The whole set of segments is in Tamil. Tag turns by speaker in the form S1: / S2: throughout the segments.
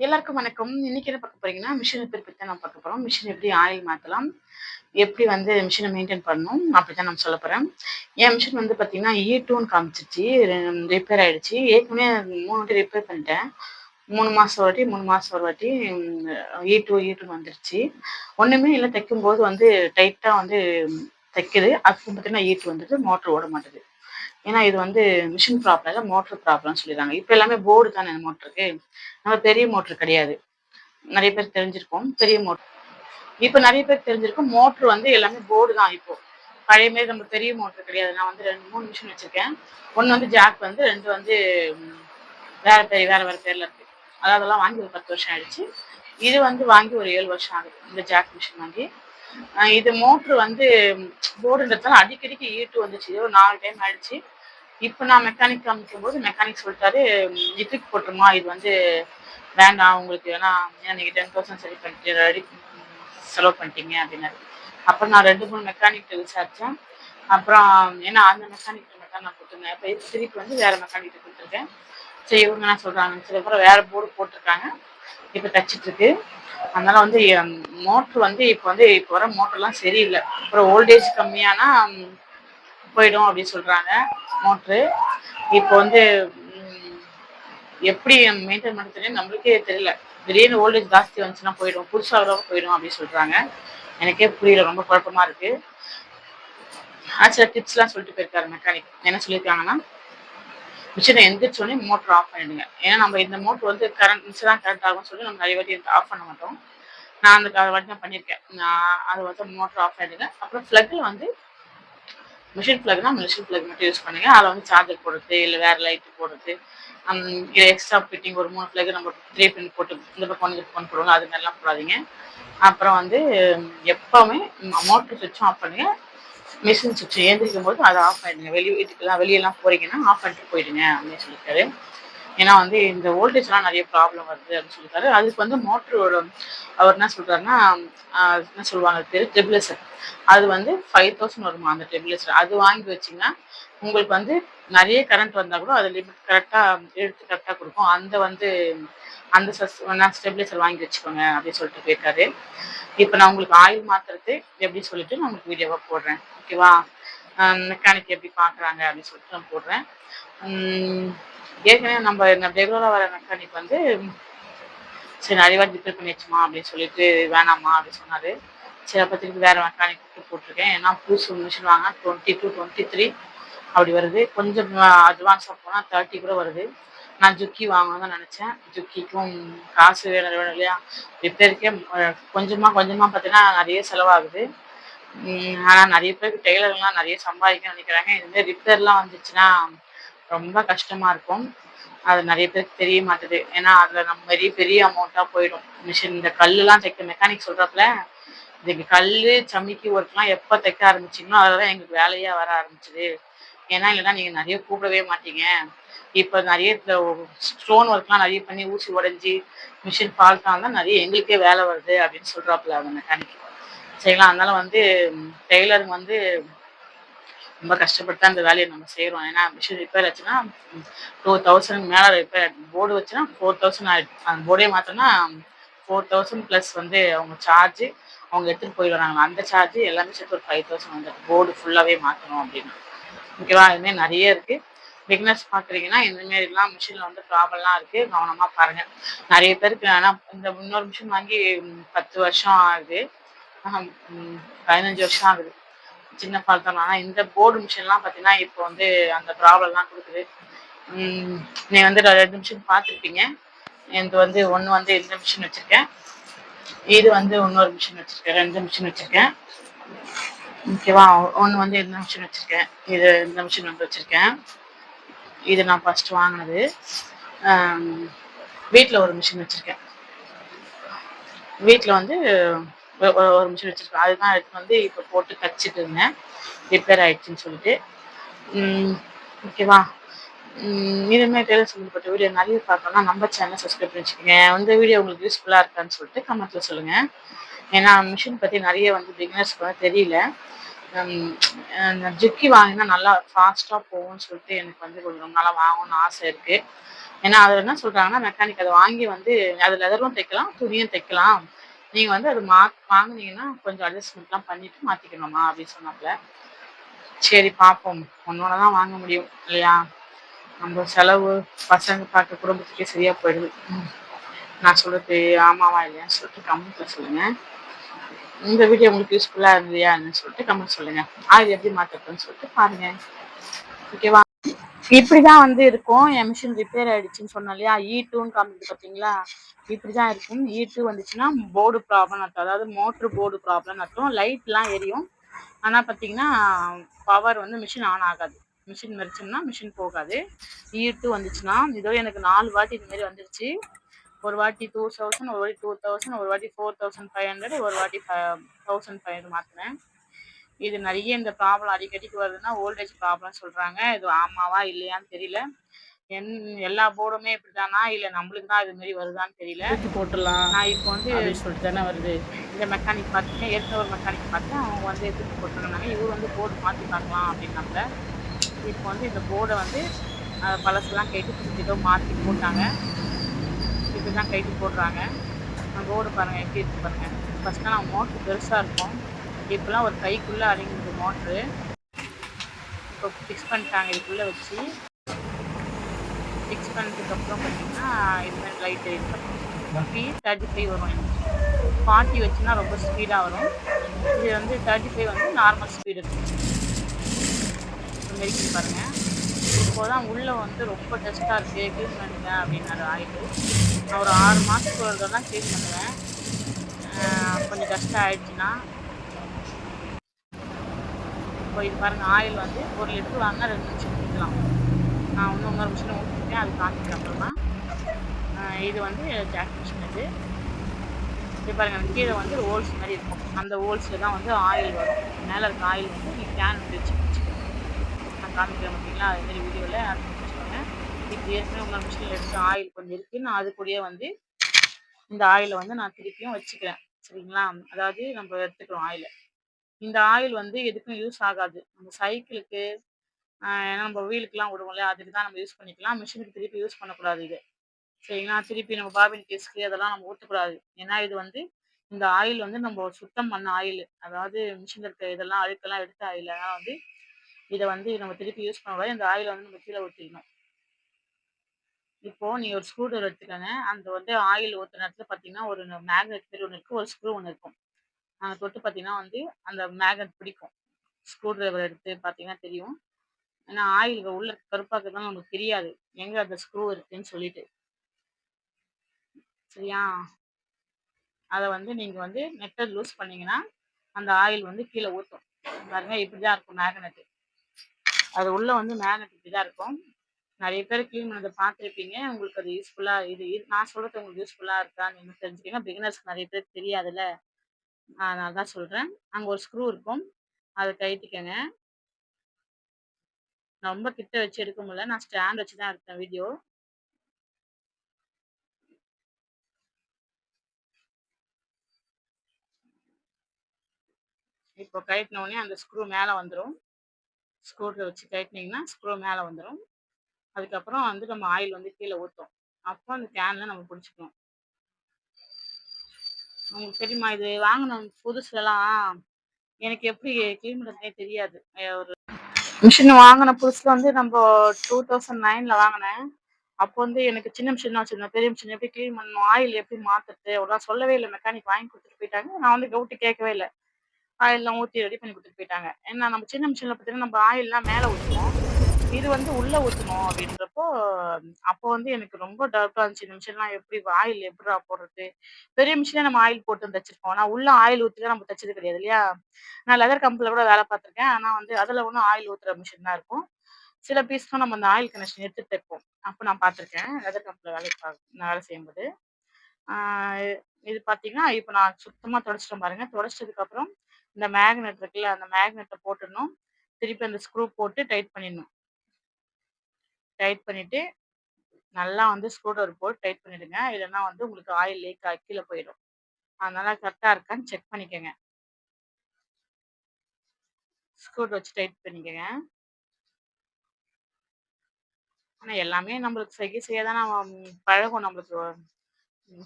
S1: எல்லாருக்கும் வணக்கம். இன்னைக்கு என்ன பார்க்க போறீங்கன்னா மிஷின் பற்றி தான் நம்ம பார்க்க போறோம். மிஷின் எப்படி ஆயில் மாற்றலாம் எப்படி வந்து மிஷினை மெயின்டைன் பண்ணணும்? அப்படி தான் நான் சொல்ல போறேன். என் மிஷின் வந்து பார்த்தீங்கன்னா இ e டூன்னு காமிச்சிருச்சு. ரிப்பேர் ஆயிடுச்சு. ஏற்கனவே மூணு வாட்டி ரிப்பேர் பண்ணிட்டேன். மூணு மாதம் ஒரு வாட்டி மூணு மாதம் ஒரு வாட்டி ஈ டூ ஈ டூன்னு வந்துருச்சு. ஒன்றுமே இல்லை தைக்கும்போது வந்து டைட்டாக வந்து தைக்குது. அதுக்கு பார்த்தீங்கன்னா ஈட்டு e வந்துட்டு மோட்டர் ஓட மாட்டேது. ஏன்னா இது வந்து மிஷின் ப்ராப்ளம் இல்லை மோட்டர் ப்ராப்ளம்னு சொல்லிடுறாங்க. இப்போ எல்லாமே போர்டு தானே மோட்டருக்கு நம்ம பெரிய மோட்டர் கிடையாது. நிறைய பேர் தெரிஞ்சிருக்கோம் பெரிய மோட்டர் இப்போ நிறைய பேர் தெரிஞ்சிருக்கும் மோட்ரு வந்து எல்லாமே போர்டு தான் இப்போ. பழைய மாரி நம்ம பெரிய மோட்ரு கிடையாது. நான் வந்து ரெண்டு மூணு மிஷின் வச்சுருக்கேன். ஒன்று வந்து ஜாக் வந்து ரெண்டு வந்து வேற பேர் வேற வேற பேர்ல இருக்கு. அதெல்லாம் வாங்கி ஒரு பத்து வருஷம் ஆயிடுச்சு. இது வந்து வாங்கி ஒரு ஏழு வருஷம் ஆகுது இந்த ஜாக் மிஷின் வாங்கி. இது மோட்ரு வந்து போர்டுன்றதால அடிக்கடிக்கு ஈட்டு வந்துச்சு. ஒரு நாலு டைம் ஆயிடுச்சு. இப்போ நான் மெக்கானிக் காமிக்கும் போது மெக்கானிக் சொல்லிட்டாரு லிக்விக் போட்டுருமா இது வந்து வேண்டாம் உங்களுக்கு வேணா நீங்கள் டென் தௌசண்ட் சரி பண்ணிட்டு ரெடி செலவு பண்ணிட்டீங்க அப்படின்னாரு. அப்புறம் நான் ரெண்டு மூணு மெக்கானிக் விசாரித்தேன் அப்புறம் ஏன்னா அந்த மெக்கானிக் மட்டும் நான் கொடுத்துருந்தேன். இப்போ திருப்பி வந்து வேற மெக்கானிக் கொடுத்துருக்கேன். சரி இவங்க என்ன சொல்றாங்கன்னு சொல்லி அப்புறம் வேற போர்டு போட்டிருக்காங்க. இப்போ தச்சிட்டு இருக்கு அதனால வந்து மோட்ரு வந்து இப்போ வந்து இப்போ வர மோட்டர்லாம் சரியில்லை. அப்புறம் ஓல்டேஜ் கம்மியானா போயிடும் அப்படின்னு சொல்றாங்க மோட்ரு இப்போ வந்து எப்படி மெயின்டைன் பண்ண நம்மளுக்கே தெரியல. திடீர்னு ஓல்டேஜ் ஜாஸ்தி வந்துச்சுன்னா போயிடும். புதுசாக போயிடும் அப்படின்னு சொல்றாங்க. எனக்கே புரியல. ரொம்ப குழப்பமா இருக்கு. சில டிப்ஸ்லாம் சொல்லிட்டு போயிருக்காரு மெக்கானிக் என்ன சொல்லியிருக்காங்கன்னா மிஷினை எந்திரிச்சோடனே மோட்டர் ஆஃப் பண்ணிடுங்க ஏன்னா நம்ம இந்த மோட்டர் வந்து கரண்ட் மிஷின் தான் கரண்ட் ஆகும்னு சொல்லி நம்ம நிறைய வாட்டி ஆஃப் பண்ண மாட்டோம். நான் அந்த வாட்டி தான் பண்ணியிருக்கேன். நான் அதை வந்து மோட்டர் ஆஃப் பண்ணிடுங்க அப்புறம் ஃப்ளக்கில் வந்து மிஷின் பிளக்னா மிஷின் பிளக் மட்டும் யூஸ் பண்ணுங்க. அதில் வந்து சார்ஜர் போடுறது இல்லை வேறு லைட்டு போடுறது. இல்லை எக்ஸ்ட்ரா ஃபிட்டிங் ஒரு மூணு பிளக் நம்ம த்ரீ பின் போட்டு இந்த பக்கம் ஒன்று ஃபோன் போடுவாங்க அது மாதிரிலாம் போடாதீங்க. அப்புறம் வந்து எப்போவுமே மோட்டர் சுவிட்சும் ஆஃப் பண்ணுங்க. மிஷின் சுவிட்ச் ஏந்திரிக்கும் போது அதை ஆஃப் பண்ணிடுங்க வெளியே வீட்டுக்கெல்லாம் வெளியெல்லாம் போறீங்கன்னா ஆஃப் பண்ணிட்டு போயிடுங்க அப்படின்னு சொல்லியிருக்காரு ஏன்னா வந்து இந்த வோல்டேஜ்லாம் நிறைய ப்ராப்ளம் வருது அப்படின்னு சொல்லியிருக்காரு. அதுக்கு வந்து மோட்டரோட அவர் என்ன சொல்கிறாருன்னா என்ன சொல்லுவாங்க பேர்? டெபிளேசர் அது வந்து ஃபைவ் தௌசண்ட் வருமா அந்த டெபிளேசர் அது வாங்கி வச்சிங்கன்னா உங்களுக்கு வந்து நிறைய கரண்ட் வந்தால் கூட அது லிமிட் கரெக்டாக எடுத்து கரெக்டாக கொடுக்கும். அந்த வந்து அந்த சஸ் ஸ்டெபிலைசர் வாங்கி வச்சுக்கோங்க அப்படின்னு சொல்லிட்டு போயிருக்காரு. இப்போ நான் உங்களுக்கு ஆயில் மாத்துறது எப்படி சொல்லிட்டு நான் உங்களுக்கு வீடியோவாக போடுறேன். ஓகேவா மெக்கானிக் எப்படி பார்க்குறாங்க அப்படின்னு சொல்லிட்டு நான் போடுறேன். ஏற்கனவே நம்ம ரெகுலராக வர மெக்கானிக் வந்து சரி நிறைய வாட்டி ரிப்பேர் பண்ணிடுச்சுமா அப்படின்னு சொல்லிட்டு வேணாமா அப்படின்னு சொன்னார். சரி அப்போ திருப்பி வேறு மெக்கானிக் போட்டிருக்கேன். ஏன்னா புதுசு மிஷின் வாங்க டுவெண்ட்டி டூ டுவெண்ட்டி த்ரீ அப்படி வருது. கொஞ்சம் அட்வான்ஸாக போனால் தேர்ட்டி கூட வருது. நான் ஜுக்கி வாங்கணும்னு நினச்சேன். ஜுக்கிக்கும் காசு வேணும் வேணும் இல்லையா? ரிப்பேருக்கே கொஞ்சமாக கொஞ்சமாக பார்த்தீங்கன்னா நிறைய செலவாகுது. ஆனால் நிறைய பேருக்கு டெய்லர்லாம் நிறைய சம்பாதிக்க நினைக்கிறாங்க. இதுமாதிரி ரிப்பேர்லாம் வந்துச்சுன்னா ரொம்ப கஷ்டமாக இருக்கும். அது நிறைய பேருக்கு தெரிய மாட்டுது. ஏன்னா அதில் நம்ம பெரிய பெரிய அமௌண்ட்டாக போயிடும். மிஷின் இந்த கல்லுலாம் தைக்க மெக்கானிக் சொல்கிறப்பல இதுக்கு கல் சமிக்கி ஒர்க்லாம் எப்போ தைக்க ஆரம்பிச்சிங்களோ அதில் தான் எங்களுக்கு வேலையாக வர ஆரம்பிச்சுது. ஏன்னா இல்லைன்னா நீங்கள் நிறைய கூப்பிடவே மாட்டீங்க. இப்போ நிறைய ஸ்டோன் ஒர்க்லாம் நிறைய பண்ணி ஊசி உடஞ்சி மிஷின் ஃபால்ட்டாக தான் நிறைய எங்களுக்கே வேலை வருது அப்படின்னு சொல்கிறாப்புல அந்த மெக்கானிக் சரிங்களா? அதனால வந்து டெய்லருங்க வந்து ரொம்ப கஷ்டப்பட்டு அந்த வேலையை நம்ம செய்கிறோம் ஏன்னா மிஷின் ரிப்பேர் ஆச்சுன்னா டூ தௌசண்ட் மேலே ரிப்பேர் போர்டு வச்சுன்னா ஃபோர் தௌசண்ட் ஆயிடுச்சு அந்த போர்டே மாற்றோம்னா ஃபோர் தௌசண்ட் ப்ளஸ் வந்து அவங்க சார்ஜு அவங்க எடுத்துகிட்டு போயிடுறாங்க அந்த சார்ஜ் எல்லாமே சேர்த்து ஒரு ஃபைவ் தௌசண்ட் வந்து போர்டு ஃபுல்லாகவே மாற்றணும் அப்படின்னு. ஓகேவா இதுமாரி நிறைய இருக்குது பிக்னஸ் பார்க்குறீங்கன்னா இந்தமாரிலாம் மிஷினில் வந்து ப்ராப்ளம்லாம் இருக்குது கவனமாக பாருங்கள் நிறைய பேருக்கு ஆனால் இந்த இன்னொரு மிஷின் வாங்கி பத்து வருஷம் ஆகுது. பதினஞ்சு வருஷம் ஆகுது. சின்ன ஃபால்ட் தான். ஆனால் இந்த போர்டு மிஷின்லாம் பார்த்தீங்கன்னா இப்போ வந்து அந்த ப்ராப்ளம்லாம் கொடுக்குது. நீ வந்து ரெண்டு மிஷின் பார்த்துருப்பீங்க. எனக்கு வந்து ஒன்று வந்து இந்த மிஷின் வச்சுருக்கேன். இது வந்து இன்னொரு மிஷின் வச்சுருக்கேன். ரெண்டு மிஷின் வச்சுருக்கேன். ஓகேவா ஒன்று வந்து இந்த மிஷின் வச்சுருக்கேன். இது இந்த மிஷின் வந்து வச்சுருக்கேன். இது நான் ஃபஸ்ட்டு வாங்கினது. வீட்டில் ஒரு மிஷின் வச்சுருக்கேன். வீட்டில் வந்து ஒரு மிஷின் வச்சிருக்கோம் அதுதான் எடுத்து வந்து இப்போ போட்டு தச்சுட்டு இருந்தேன். ரிப்பேர் ஆயிடுச்சுன்னு சொல்லிட்டு. ஓகேவா இதுமே டெய்லர் சம்மந்தப்பட்ட வீடியோ நிறைய பார்க்கணும்னா நம்ம சேனல் சப்ஸ்கிரைப் பண்ணி வச்சுக்கோங்க. இந்த வீடியோ உங்களுக்கு யூஸ்ஃபுல்லாக இருக்கான்னு சொல்லிட்டு கமெண்ட்டில் சொல்லுங்கள் ஏன்னா மிஷின் பற்றி நிறைய வந்து பிகினர்ஸ்க்கு வந்து தெரியல. ஜுக்கி வாங்கினா நல்லா ஃபாஸ்ட்டாக போகும்னு சொல்லிட்டு எனக்கு வந்து கொஞ்சம் ரொம்ப நாளாக வாங்கணும்னு ஆசை இருக்குது ஏன்னா அதில் என்ன சொல்கிறாங்கன்னா மெக்கானிக் அதை வாங்கி வந்து அது லெதரும் தைக்கலாம் துணியும் தைக்கலாம். நீங்கள் வந்து அது மா வாங்கினீங்கன்னா கொஞ்சம் அட்ஜஸ்ட்மெண்ட்லாம் பண்ணிவிட்டு மாற்றிக்கணுமா அப்படின்னு சொன்னாப்புல சரி பார்ப்போம் ஒன்னோட தான் வாங்க முடியும் இல்லையா? நம்ம செலவு பசங்க பார்க்க குடும்பத்துக்கே சரியா போயிடுது. நான் சொல்றது ஆமாவா இல்லையான்னு சொல்லிட்டு கமெண்ட்ல சொல்லுங்க. இந்த வீடியோ உங்களுக்கு யூஸ்ஃபுல்லா இருந்தியான்னு சொல்லிட்டு கமெண்ட் சொல்லுங்க. அது எப்படி மாத்தப்பன்னு சொல்லிட்டு பாருங்க. ஓகேவா? இப்படிதான் வந்து இருக்கும். என் மிஷின் ரிப்பேர் ஆயிடுச்சுன்னு சொன்னோம் இல்லையா இ e டூன்னு காமிக்குது பார்த்தீங்களா இப்படிதான் இருக்கும். E இ டூ வந்துச்சுன்னா போர்டு ப்ராப்ளம் அர்த்தம். அதாவது மோட்ரு போர்டு ப்ராப்ளம் அர்த்தம். லைட்லாம் எரியும். ஆனால் பார்த்தீங்கன்னா பவர் வந்து மிஷின் ஆன் ஆகாது. மிஷின் மறிச்சோம்னா மிஷின் போகாது. E ஈட்டு வந்துச்சுன்னா இதோ எனக்கு நாலு வாட்டி இதுமாரி மாதிரி வந்துருச்சு. ஒரு வாட்டி டூ தௌசண்ட் ஒரு வாட்டி டூ தௌசண்ட் ஒரு வாட்டி ஃபோர் தௌசண்ட் ஃபைவ் ஹண்ட்ரட் ஒரு வாட்டி தௌசண்ட் ஃபைவ் ஹண்ட்ரட் மாற்றினேன் இது நிறைய இந்த ப்ராப்ளம் அடிக்கடிக்கு வருதுன்னா ஓல்டேஜ் ப்ராப்ளம் சொல்கிறாங்க இது ஆமாவா இல்லையான்னு தெரியல. என் எல்லா போர்டுமே இப்படிதானா? இல்லை நம்மளுக்கு தான் இது மாதிரி வருதான்னு தெரியல. போட்டுடலாம் நான் இப்போ வந்து சொல்லிட்டு தானே வருது. இந்த மெக்கானிக் பார்த்தீங்கன்னா ஏற்கனவே ஒரு மெக்கானிக் பார்த்தேன் அவங்க வந்து எடுத்து போட்டுருந்தாங்க. இவர் வந்து போர்டு மாற்றி பார்க்கலாம் அப்படின்னாங்க இப்போ வந்து இந்த போர்டை வந்து பழசெல்லாம் கைட்டு ஏதோ மாற்றி போட்டாங்க. இப்படி தான் கைட்டு போடுறாங்க. போர்டு பாருங்கள் எப்படி இருக்கு பாருங்கள் ஃபஸ்ட்டெல்லாம் மோட்ரு பெருசாக இருக்கும். இப்போலாம் ஒரு கைக்குள்ளே அடங்கிடுது மோட்ரு இப்போ ஃபிக்ஸ் பண்ணிட்டாங்க இதுக்குள்ளே வச்சு. ஃபிக்ஸ் பண்ணதுக்கப்புறம் பார்த்தீங்கன்னா இது மாதிரி லைட் பண்ணுவோம் ஸ்பீட் தேர்ட்டி ஃபைவ் வரும் எனக்கு. ஃபார்ட்டி வச்சுன்னா ரொம்ப ஸ்பீடாக வரும். இது வந்து தேர்ட்டி ஃபைவ் வந்து நார்மல் ஸ்பீடு இருக்கும் மெரிக்கி பாருங்கள் இப்போதான் தான் உள்ளே வந்து ரொம்ப டஸ்ட்டாக இருக்குது க்ளீன் பண்ணுங்க அப்படின்னாரு ஆயிட்டு. நான் ஒரு ஆறு மாதத்துக்கு ஒரு தான் க்ளீன் பண்ணுவேன். கொஞ்சம் டஸ்ட்டாக ஆயிடுச்சுன்னா இப்போ இது பாருங்கள் ஆயில் வந்து ஒரு லிட்டர் வாங்கினா ரெண்டு நிமிஷம் ஊற்றிக்கலாம் நான் வந்து ஒன்றரை மிஷினை ஊற்றிருக்கேன் அது காமிக்கிறேன் அப்புறமா. இது வந்து ஜாக் மிஷின் இது. இது பாருங்கள் கீழே வந்து ஹோல்ஸ் மாதிரி இருக்கும். அந்த ஹோல்ஸில் தான் வந்து ஆயில் வரும். மேலே இருக்க ஆயில் வந்து நீங்கள் கேன் வச்சு காமிக்கிறேன் பார்த்தீங்களா அதுமாரி வீடியோவில் அது இப்போ ஏற்கனவே உங்கள் மிஷினில் எடுத்த ஆயில் கொஞ்சம் இருக்குது நான் அது கூடயே வந்து இந்த ஆயிலை வந்து நான் திருப்பியும் வச்சுக்கிறேன். சரிங்களா? அதாவது நம்ம எடுத்துக்கிறோம் ஆயிலை இந்த ஆயில் வந்து எதுக்கும் யூஸ் ஆகாது. நம்ம சைக்கிளுக்கு ஏன்னா நம்ம வீலுக்குலாம் விடுவோம் இல்லையா? அதுக்கு தான் நம்ம யூஸ் பண்ணிக்கலாம். மிஷினுக்கு திருப்பி யூஸ் பண்ணக்கூடாது இது. சரிங்களா? திருப்பி நம்ம பாபின் கேஸ்க்கு அதெல்லாம் நம்ம ஊற்றக்கூடாது ஏன்னா இது வந்து இந்த ஆயில் வந்து நம்ம சுத்தம் பண்ண ஆயில். அதாவது மிஷினில் இருக்க இதெல்லாம் அழுக்கெல்லாம் எடுத்த ஆயில். அதனால் வந்து இதை வந்து நம்ம திருப்பி யூஸ் பண்ணக்கூடாது இந்த ஆயிலை வந்து நம்ம கீழே ஊற்றிக்கணும் இப்போ நீ ஒரு ஸ்க்ரூ டிரைவர் எடுத்துக்கோங்க. அந்த வந்து ஆயில் ஊற்றுற நேரத்தில் பார்த்தீங்கன்னா ஒரு மேக்னெட் மாதிரி ஒன்று இருக்கும் ஒரு ஸ்க்ரூ ஒன்று இருக்கும். தொட்டு பார்த்தீங்கன்னா வந்து அந்த மேக்னெட் பிடிக்கும். ஸ்க்ரூ ட்ரைவர் எடுத்து பார்த்தீங்கன்னா தெரியும். ஏன்னா ஆயில் உள்ள கருப்பாக்கு தான் நமக்கு தெரியாது. எங்கே அந்த ஸ்க்ரூ இருக்குன்னு சொல்லிட்டு. சரியா? அதை வந்து நீங்கள் வந்து நெட்டை லூஸ் பண்ணீங்கன்னா அந்த ஆயில் வந்து கீழே ஊற்றும் பாருங்க இப்படி தான் இருக்கும் மேக்னெட்டு அது உள்ள வந்து மேக்னெட் இப்படி தான் இருக்கும். நிறைய பேர் க்ளீன் பண்ணதை பார்த்துருப்பீங்க. உங்களுக்கு அது யூஸ்ஃபுல்லாக இது நான் சொல்கிறது உங்களுக்கு யூஸ்ஃபுல்லாக இருக்கா நீங்கள் தெரிஞ்சுக்கங்க. பிகினர்ஸ்க்கு நிறைய பேர் தெரியாதுல்ல. அதனால தான் சொல்கிறேன் அங்கே ஒரு ஸ்க்ரூ இருக்கும். அதை கைட்டிக்கங்க ரொம்ப கிட்ட வச்சு எடுக்க முடியல. நான் ஸ்டாண்ட் வச்சு தான் எடுத்தேன் வீடியோ இப்போ கழட்டினோடனே அந்த ஸ்க்ரூ மேலே வந்துடும் ஸ்க்ரூவில் வச்சு கழட்டினீங்கன்னா ஸ்க்ரூ மேலே வந்துடும் அதுக்கப்புறம் வந்து நம்ம ஆயில் வந்து கீழே ஊற்றும் அப்போ அந்த கேனில் நம்ம பிடிச்சிக்கணும் உங்களுக்கு தெரியுமா இது வாங்கின புதுசுலலாம். எனக்கு எப்படி க்ளீன் பண்ணுறதுனே தெரியாது. ஒரு மிஷின் வாங்கின புதுசில் வந்து நம்ம டூ தௌசண்ட் நைனில் வாங்கினேன். அப்போ வந்து எனக்கு சின்ன மிஷின் வச்சுருந்தேன் பெரிய மிஷின் எப்படி க்ளீன் பண்ணணும்? ஆயில் எப்படி மாற்றுறது அவ்வளோ சொல்லவே இல்லை. மெக்கானிக் வாங்கி கொடுத்துட்டு போயிட்டாங்க. நான் வந்து கவுட்டு கேட்கவே இல்லை. ஆயிலெலாம் ஊற்றி ரெடி பண்ணி கொடுத்துட்டு போயிட்டாங்க. ஏன்னா நம்ம சின்ன மிஷினில் பார்த்தீங்கன்னா நம்ம ஆயிலெலாம் மேலே ஊற்றுவோம் இது வந்து உள்ளே ஊற்றணும் அப்படின்றப்போ அப்போ வந்து எனக்கு ரொம்ப டவுட்டாக இருந்துச்சு. இந்த மிஷின்லாம் எப்படி ஆயில் எப்படிடா போடுறது? பெரிய மிஷினே நம்ம ஆயில் போட்டு தைச்சிருப்போம் ஆனால் உள்ள ஆயில் ஊற்றி தான் நம்ம தைச்சது கிடையாது இல்லையா? நான் லெதர் கம்பில் கூட வேலை பார்த்துருக்கேன். ஆனால் வந்து அதில் ஒன்றும் ஆயில் ஊற்றுற மிஷின் தான் இருக்கும். சில பீஸ்க்கும் நம்ம அந்த ஆயில் கனெக்ஷன் எடுத்து தைப்போம் அப்போ நான் பார்த்துருக்கேன். லெதர் கம்பில் வேலை நான் வேலை செய்யும்போது. இது பார்த்தீங்கன்னா இப்போ நான் சுத்தமாக தொடச்சிட்டேன் பாருங்க. தொடச்சதுக்கப்புறம் இந்த மேக்னெட் இருக்குல்ல அந்த மேக்னெட்டை போட்டுடணும். திருப்பி அந்த ஸ்க்ரூ போட்டு டைட் பண்ணிடணும். டைட் பண்ணிட்டு நல்லா வந்து ஸ்க்ரூ ட்ரைவர் போட்டு டைட் பண்ணிடுங்க. இல்லைன்னா வந்து உங்களுக்கு ஆயில் லீக் ஆகி கீழே போயிடும். அதனால கரெக்டாக இருக்கான்னு செக் பண்ணிக்கோங்க. ஸ்க்ரூட் வச்சு டைட் பண்ணிக்கோங்க. ஆனால் எல்லாமே நம்மளுக்கு செய்ய செய்ய தானே பழகும் நம்மளுக்கு.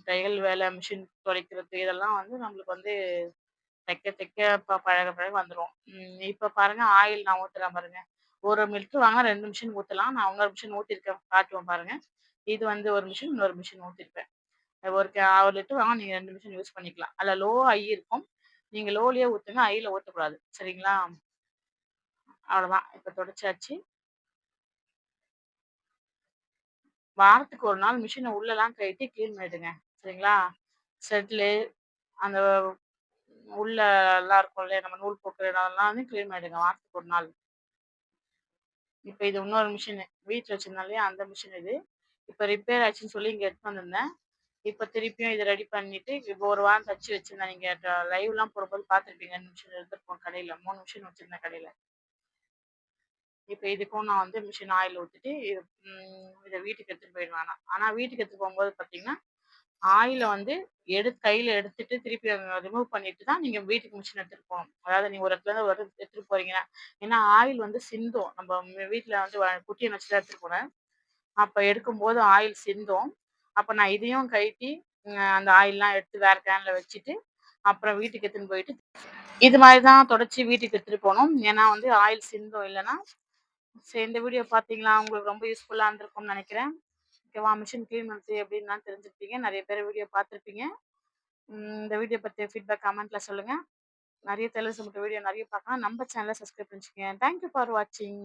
S1: தையல் வேலை மிஷின் துடைக்கிறது இதெல்லாம் வந்து நம்மளுக்கு வந்து தைக்க தைக்க ப பழக பழக வந்துரும். இப்போ பாருங்கள் ஆயில் நான் ஊற்றுறேன் பாருங்கள் ஒரு மில்க் வாங்க ரெண்டு மிஷின் ஊத்தலாம். நான் இன்னொரு மிஷின் ஊத்திருக்கேன் காட்டுவேன் பாருங்க. இது வந்து ஒரு மிஷின், இன்னொரு மிஷின் ஊத்திருப்பேன். ஒரு க 1 லிட்டர் வாங்க நீங்க ரெண்டு மிஷின் யூஸ் பண்ணிக்கலாம். அதுல லோ, ஐ இருக்கும். நீங்க லோலயே ஊத்துங்க. ஐயில் ஊத்தக்கூடாது. சரிங்களா? அவ்வளோதான். இப்ப துடைச்சாச்சு. வாரத்துக்கு ஒரு நாள் மிஷினை உள்ளலாம் கழட்டி கிளீன் பண்ணிடுங்க. சரிங்களா? செட்டிலு அந்த உள்ள எல்லாம் இருக்கும் இல்லையா? நம்ம நூல் கோக்குற அதெல்லாம் வந்து கிளீன் பண்ணிடுங்க வாரத்துக்கு ஒரு நாள். இப்போ இது இன்னொரு மிஷினு. வீட்டில் வச்சிருந்தாலே அந்த மிஷின் இது. இப்போ ரிப்பேர் ஆச்சுன்னு சொல்லி இங்கே எடுத்துட்டு வந்திருந்தேன். இப்போ திருப்பியும் இதை ரெடி பண்ணிட்டு, இப்போ ஒரு வாரம் தச்சு வச்சிருந்தேன். நீங்கள் லைவ்லாம் போடும்போது பார்த்துருப்பீங்க. இந்த மிஷின் எடுத்துருப்போம் கடையில் மூணு மிஷின் வச்சிருந்தேன் கடையில் இப்போ இதுக்கும் நான் வந்து மிஷின் ஆயில் ஊற்றிட்டு இதை வீட்டுக்கு எடுத்துட்டு போயிடுவேன் ஆனால் ஆனால் வீட்டுக்கு எடுத்துகிட்டு போகும்போது பார்த்தீங்கன்னா, ஆயில வந்து எடுத்து கையில எடுத்துட்டு திருப்பி ரிமூவ் பண்ணிட்டு தான் நீங்க வீட்டுக்கு மிஷின் எடுத்துட்டு போகணும் அதாவது நீங்க ஒரு இடத்துலருந்து ஒரு இடத்துக்கு எடுத்துட்டு போறீங்கன்னா, ஏன்னா ஆயில் வந்து சிந்தும். நம்ம வீட்டில் வந்து குட்டியை குட்டிய வச்சு தான் எடுத்துட்டு போனேன். அப்ப எடுக்கும்போது ஆயில் சிந்தும். அப்ப நான் இதையும் கழட்டி அந்த ஆயில்லாம் எடுத்து வேற கேன்ல வச்சுட்டு, அப்புறம் வீட்டுக்கு எடுத்துன்னு போயிட்டு இது மாதிரி தான் தொடச்சு வீட்டுக்கு எடுத்துட்டு போகணும் ஏன்னா வந்து ஆயில் சிந்தும் இல்லைன்னா சரி இந்த வீடியோ பார்த்தீங்களா? உங்களுக்கு ரொம்ப யூஸ்ஃபுல்லா இருந்திருக்கும்னு நினைக்கிறேன் ஓகேவா? மிஷின் கிளீன் பண்ணுறது எப்படின்லாம் தெரிஞ்சிருப்பீங்க. நிறைய பேர் வீடியோ பார்த்துருப்பீங்க. இந்த வீடியோ பற்றிய ஃபீட்பேக் கமெண்ட்ல சொல்லுங்க. நிறைய தையல் சம்மந்த வீடியோ நிறைய பார்க்கலாம் நம்ம சேனல சப்ஸ்கிரைப் பண்ணி thank you thank you for வாட்சிங்.